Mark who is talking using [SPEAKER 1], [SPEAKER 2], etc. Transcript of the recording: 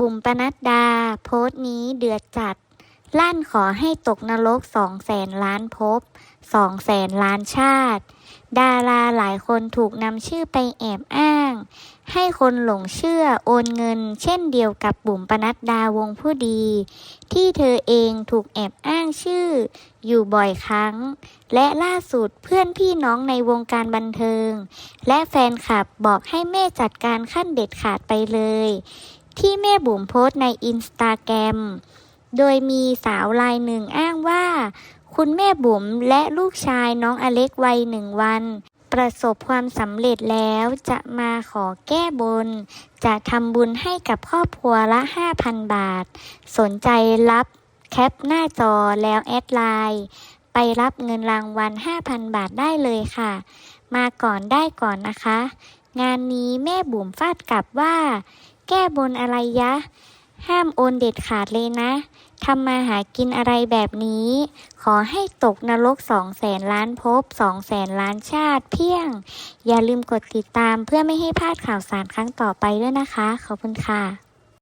[SPEAKER 1] บุ๋มปนัดดา โพสต์นี้เดือดจัด ลั่นขอให้ตกนรกสองแสนล้านภพสองแสนล้านชาติ ดาราหลายคนถูกนำชื่อไปแอบอ้าง ให้คนหลงเชื่อโอนเงิน เช่นเดียวกับบุ๋มปนัดดาวงผู้ดี ที่เธอเองถูกแอบอ้างชื่อ อยู่บ่อยครั้ง และล่าสุดเพื่อนพี่น้องในวงการบันเทิง และแฟนคลับบอกให้แม่จัดการขั้นเด็ดขาดไปเลย ที่แม่บุ๋มโพสต์ในอินสตาแกรม โดยมีสาวรายหนึ่งอ้างว่า คุณแม่บุ๋มและลูกชายน้องอเล็กวัยหนึ่งวัน ประสบความสำเร็จแล้วจะมาขอแก้บน จะทำบุญให้กับครอบครัวละ 5,000 บาท สนใจรับแคปหน้าจอแล้วแอดไลน์ไปรับเงินรางวัล 5,000 บาทได้เลยค่ะ มาก่อนได้ก่อนนะคะ งานนี้แม่บุ๋มฟาดกลับว่า แก้บนอะไรยะ ห้ามโอนเด็ดขาดเลยนะทำมาหากินอะไรแบบนี้ ขอให้ตกนรกสองแสนล้านภพสองแสนล้านชาติเพียง อย่าลืมกดติดตามเพื่อไม่ให้พลาดข่าวสารครั้งต่อไปด้วยนะคะ ขอบคุณค่ะ